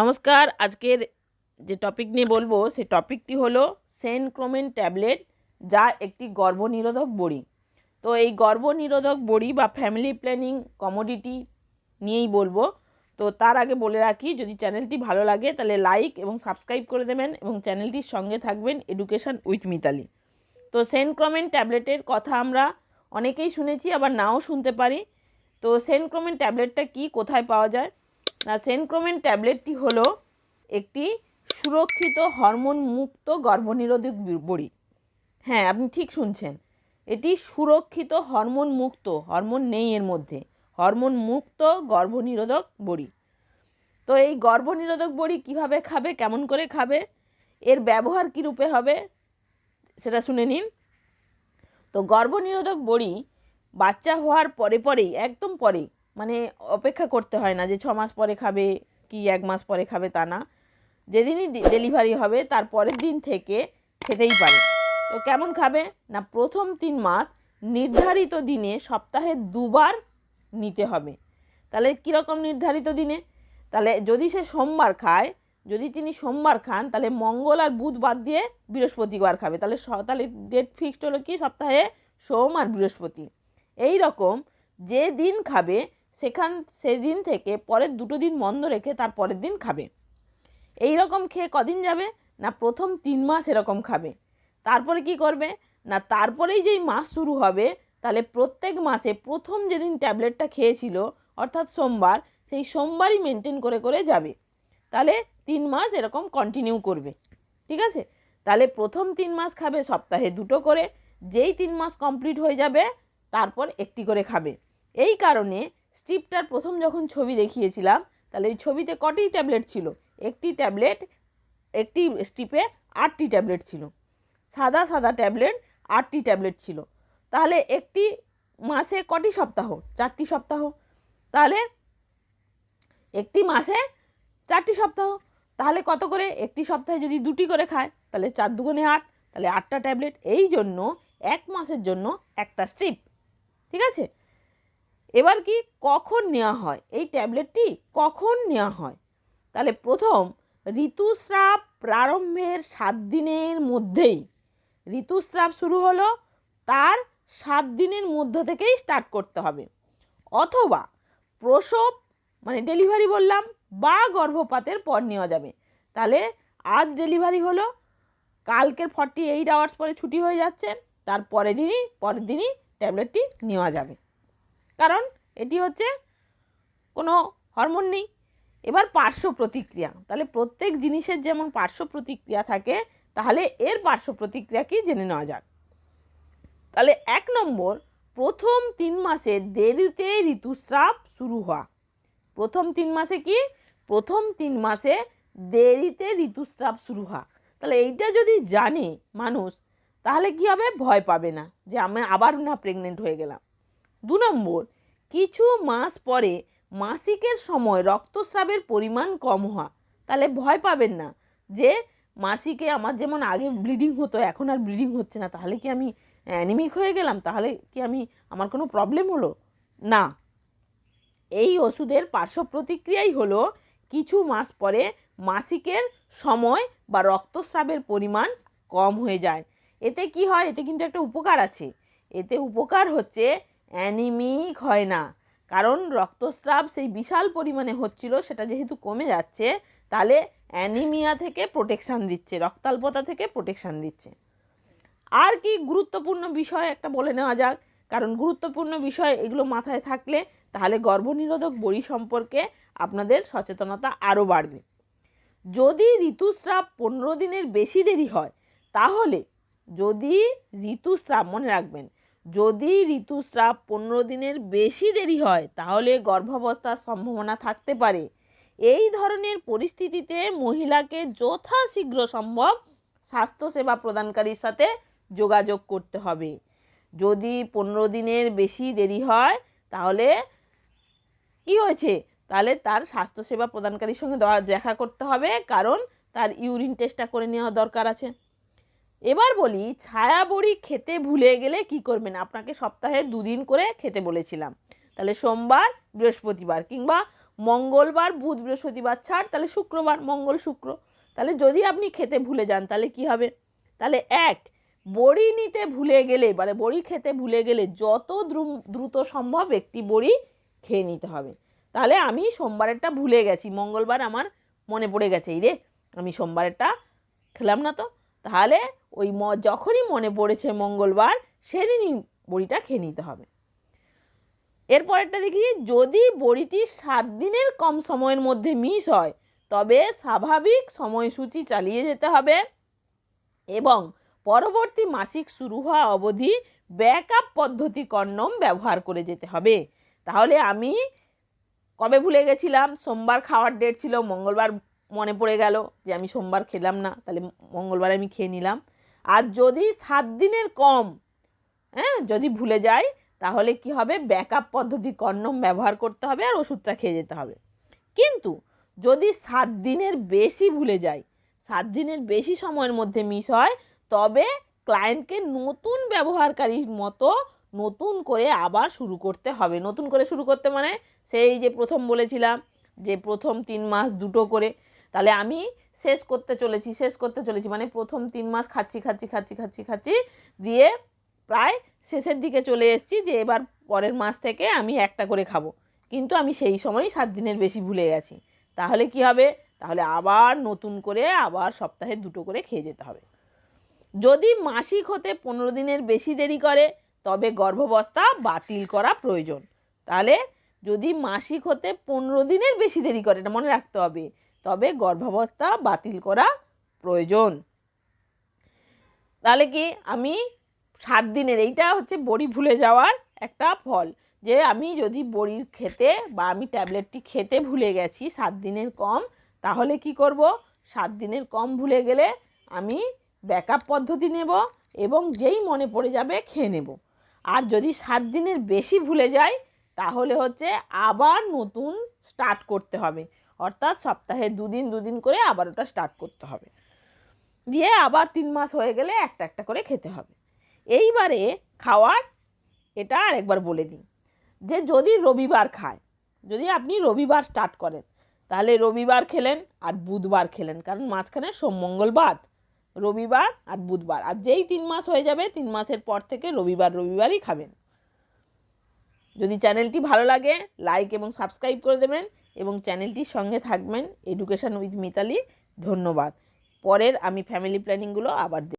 নমস্কার, আজকের যে টপিক নিয়ে বলব সে টপিকটি হলো সেনক্রোমেন ট্যাবলেট, যা একটি গর্ভনিরোধক বড়ি। তো এই গর্ভনিরোধক বড়ি বা ফ্যামিলি প্ল্যানিং কমোডিটি নিয়েই বলব। তো তার আগে বলে রাখি, যদি চ্যানেলটি ভালো লাগে, তাহলে লাইক এবং সাবস্ক্রাইব করে দেবেন এবং চ্যানেলটির সঙ্গে থাকবেন এডুকেশন উইথ মিতালি তো সেনক্রোমেন ট্যাবলেটের কথা আমরা অনেকেই শুনেছি, আবার নাও শুনতে পারি। তো সেনক্রোমেন ট্যাবলেটটা কি, কোথায় পাওয়া যায়? সেনক্রোমেন ট্যাবলেটটি হলো একটি সুরক্ষিত হরমোন মুক্ত গর্ভনিরোধক বড়ি। হ্যাঁ আপনি ঠিক শুনছেন। এটি সুরক্ষিত হরমোন মুক্ত, হরমোন নেই এর মধ্যে, হরমোন মুক্ত গর্ভনিরোধক বড়ি। তো এই গর্ভনিরোধক বড়ি কীভাবে খাবে, কেমন করে খাবে, এর ব্যবহার কী রূপে হবে, সেটা শুনে নিন। তো গর্ভনিরোধক বড়ি বাচ্চা হওয়ার পরে পরেই, একদম পরেই মানে অপেক্ষা করতে হয় না যে ছ মাস পরে খাবে কি এক মাস পরে খাবে তা না। যেদিনই ডেলিভারি হবে, তার পরের দিন থেকে খেতেই পারে। তো কেমন খাবে? না, প্রথম তিন মাস নির্ধারিত দিনে সপ্তাহে দুবার নিতে হবে। তাহলে কীরকম নির্ধারিত দিনে? তাহলে যদি সে সোমবার খায়, যদি তিনি সোমবার খান, তাহলে মঙ্গল আর বুধ বাদ দিয়ে বৃহস্পতিবার খাবে। তাহলে তাহলে ডেট ফিক্সড হলো কি? সপ্তাহে সোম আর বৃহস্পতি। এই রকম যে দিন খাবে সেখান, সেদিন থেকে পরের দুটো দিন বন্ধ রেখে তার পরের দিন খাবে। এই রকম খেয়ে কদিন যাবে? না প্রথম তিন মাস এরকম খাবে। তারপরে কি করবে? না তারপরেই যেই মাস শুরু হবে, তাহলে প্রত্যেক মাসে প্রথম যেদিন ট্যাবলেটটা খেয়েছিল, অর্থাৎ সোমবার, সেই সোমবারই মেনটেন করে করে যাবে। তাহলে তিন মাস এরকম কন্টিনিউ করবে। ঠিক আছে? তাহলে প্রথম তিন মাস খাবে সপ্তাহে দুটো করে, যেই তিন মাস কমপ্লিট হয়ে যাবে, তারপর একটি করে খাবে। এই কারণে স্ট্রিপটার প্রথম যখন ছবি দেখিয়েছিলাম, তাহলে ওই ছবিতে কটি ট্যাবলেট ছিল? একটি ট্যাবলেট, একটি স্ট্রিপে আটটি ট্যাবলেট ছিল। সাদা সাদা ট্যাবলেট, আটটি ট্যাবলেট ছিল। তাহলে একটি মাসে কটি সপ্তাহ? চারটি সপ্তাহ। তাহলে একটি মাসে চারটি সপ্তাহ। তাহলে কত করে? একটি সপ্তাহে যদি দুটি করে খায়, তাহলে চার দুগুণে আট। তাহলে আটটা ট্যাবলেট। এই জন্য এক মাসের জন্য একটা স্ট্রিপ। ঠিক আছে? এবার কি কখন নেওয়া হয়? এই ট্যাবলেটটি কখন নেওয়া হয়? তাহলে প্রথম ঋতুস্রাব প্রারম্ভের সাত দিনের মধ্যেই ঋতুস্রাব শুরু হলো, তার সাত দিনের মধ্য থেকেই স্টার্ট করতে হবে। অথবা প্রসব মানে ডেলিভারি বললাম, বা গর্ভপাতের পর নেওয়া যাবে। তাহলে আজ ডেলিভারি হলো, কালকের ফর্টি এইট আওয়ার্স পরে ছুটি হয়ে যাচ্ছে তার পরের দিনই পরের দিনই ট্যাবলেটটি নেওয়া যাবে। কারণ এটি হচ্ছে কোনো হরমোন নেই। এবার পার্শ্ব প্রতিক্রিয়া। তাহলে প্রত্যেক জিনিসের যেমন পার্শ্ব প্রতিক্রিয়া থাকে, তাহলে এর পার্শ্ব প্রতিক্রিয়া কি জেনে নেওয়া যাক। তাহলে এক নম্বর, প্রথম তিন মাসে দেরিতে ঋতুস্রাব শুরু হওয়া। প্রথম তিন মাসে কি? প্রথম তিন মাসে দেরিতে ঋতুস্রাব শুরু হওয়া। তাহলে এইটা যদি জানে মানুষ, তাহলে কি হবে? ভয় পাবে না যে আমি আবার না প্রেগনেন্ট হয়ে গেলাম। দু নম্বর, কিছু মাস পরে মাসিকের সময় রক্তস্রাবের পরিমাণ কম হওয়া। তাহলে ভয় পাবেন না যে মাসিকে আমার যেমন আগে ব্লিডিং হতো, এখন আর ব্লিডিং হচ্ছে না, তাহলে কি আমি অ্যানিমিক হয়ে গেলাম? তাহলে কি আমি, আমার কোনো প্রবলেম হলো? না। এই ওষুধের পার্শ্ব প্রতিক্রিয়াই হলো কিছু মাস পরে মাসিকের সময় বা রক্তস্রাবের পরিমাণ কম হয়ে যায়। এতে কি হয়? এতে কিন্তু একটা উপকার আছে। এতে উপকার হচ্ছে অ্যানিমিক হয় না। কারণ রক্তস্রাব সেই বিশাল পরিমাণে হচ্ছিল, সেটা যেহেতু কমে যাচ্ছে, তাহলে অ্যানিমিয়া থেকে প্রোটেকশান দিচ্ছে, রক্তাল্পতা থেকে প্রোটেকশান দিচ্ছে। আর কি গুরুত্বপূর্ণ বিষয় একটা বলে নেওয়া যাক। কারণ গুরুত্বপূর্ণ বিষয় এগুলো মাথায় থাকলে তাহলে গর্ভনিরোধক বড়ি সম্পর্কে আপনাদের সচেতনতা আরও বাড়বে। যদি ঋতুস্রাব পনেরো দিনের বেশি দেরি হয়, তাহলে যদি ঋতুস্রাব, মনে রাখবেন যদি ঋতুস্রাব পনেরো দিনের বেশি দেরি হয়, তাহলে গর্ভাবস্থার সম্ভাবনা থাকতে পারে। এই ধরনের পরিস্থিতিতে মহিলাকে যথাশীঘ্র সম্ভব স্বাস্থ্যসেবা প্রদানকারীর সাথে যোগাযোগ করতে হবে। যদি পনেরো দিনের বেশি দেরি হয়, তাহলে কি হয়েছে? তাহলে তার স্বাস্থ্যসেবা প্রদানকারীর সঙ্গে দেখা করতে হবে, কারণ তার ইউরিন টেস্টটা করে নেওয়া দরকার আছে। এবার বলি ছায়া বড়ি খেতে ভুলে গেলে কি করবেন? আপনাকে সপ্তাহে দুদিন করে খেতে বলেছিলাম। তাহলে সোমবার, বৃহস্পতিবার কিংবা মঙ্গলবার, বুধ, বৃহস্পতিবার ছাড়, তাহলে শুক্রবার, মঙ্গল, শুক্র। তাহলে যদি আপনি খেতে ভুলে যান, তাহলে কি হবে? তাহলে এক, বড়ি নিতে ভুলে গেলে মানে বড়ি খেতে ভুলে গেলে যত দ্রু- দ্রুত সম্ভব একটি বড়ি খেয়ে নিতে হবে। তাহলে আমি সোমবারেরটা ভুলে গেছি, মঙ্গলবার আমার মনে পড়ে গেছে, এই রে। আমি সোমবারেরটা খেলাম না তো? তাহলে ওই ম, যখনই মনে পড়েছে মঙ্গলবার, সেদিনই বড়িটা খেয়ে নিতে হবে। এরপরেরটা দেখি, যদি বড়িটি সাত দিনের কম সময়ের মধ্যে মিস হয়, তবে স্বাভাবিক সময়সূচি চালিয়ে যেতে হবে এবং পরবর্তী মাসিক শুরু হওয়া অবধি ব্যাকআপ পদ্ধতি কন্ডম ব্যবহার করে যেতে হবে। তাহলে আমি কবে ভুলে গেছিলাম? সোমবার খাওয়ার ডেট ছিল, মঙ্গলবার মনে পড়ে গেল যে আমি সোমবার খেলাম না, তাহলে মঙ্গলবার আমি খেয়ে নিলাম। আর যদি সাত দিনের কম হ্যাঁ যদি ভুলে যায় তাহলে কি হবে? ব্যাকআপ পদ্ধতি কন্ডম ব্যবহার করতে হবে আর ওষুধটা খেয়ে যেতে হবে। কিন্তু যদি সাত দিনের বেশি ভুলে যায় সাত দিনের বেশি সময়ের মধ্যে মিস হয়, তবে ক্লায়েন্টকে নতুন ব্যবহারকারীর মতো নতুন করে আবার শুরু করতে হবে। নতুন করে শুরু করতে মানে সেই যে প্রথম বলেছিলাম, যে প্রথম তিন মাস দুটো করে। তাহলে আমি শেষ করতে চলেছি, শেষ করতে চলেছি। মানে প্রথম তিন মাস খাচ্ছি খাচ্ছি খাচ্ছি খাচ্ছি খাচ্ছি, দিয়ে প্রায় শেষের দিকে চলে এসেছি যে এবার পরের মাস থেকে আমি একটা করে খাব। কিন্তু আমি সেই সময় সাত দিনের বেশি ভুলে গেছি। তাহলে কি হবে? তাহলে আবার নতুন করে আবার সপ্তাহে দুটো করে খেয়ে যেতে হবে। যদি মাসিক হতে পনেরো দিনের বেশি দেরি করে, তবে গর্ভাবস্থা বাতিল করা প্রয়োজন। তাহলে যদি মাসিক হতে পনেরো দিনের বেশি দেরি করে, এটা মনে রাখতে হবে তবে গর্ভাবস্থা বাতিল করা প্রয়োজন। তাহলে কি আমি সাত দিনের, এইটা হচ্ছে বড়ি ভুলে যাওয়ার একটা ফল, যে আমি যদি বড়ির খেতে বা আমি ট্যাবলেটটি খেতে ভুলে গেছি সাত দিনের কম, তাহলে কি করব? সাত দিনের কম ভুলে গেলে আমি ব্যাকআপ পদ্ধতি নেব এবং যেই মনে পড়ে যাবে খেয়ে নেব। আর যদি সাত দিনের বেশি ভুলে যাই, তাহলে হচ্ছে আবার নতুন স্টার্ট করতে হবে। অর্থাৎ সপ্তাহে দুদিন দুদিন করে আবার ওটা স্টার্ট করতে হবে। দিয়ে আবার তিন মাস হয়ে গেলে একটা একটা করে খেতে হবে। এইবারে খাওয়ার এটা আরেকবার বলে দিই যে যদি রবিবার খায়, যদি আপনি রবিবার স্টার্ট করেন, তাহলে রবিবার খেলেন আর বুধবার খেলেন। কারণ মাঝখানে সোম, মঙ্গল বাদ, রবিবার আর বুধবার। আর যেই তিন মাস হয়ে যাবে, তিন মাসের পর থেকে রবিবার, রবিবারই খাবেন। যদি চ্যানেলটি ভালো লাগে লাইক এবং সাবস্ক্রাইব করে দেবেন। এবং চ্যানেলটির সঙ্গে থাকবেন এডুকেশান উইথ মিতালি ধন্যবাদ। পরের আমি ফ্যামিলি প্ল্যানিংগুলো আবার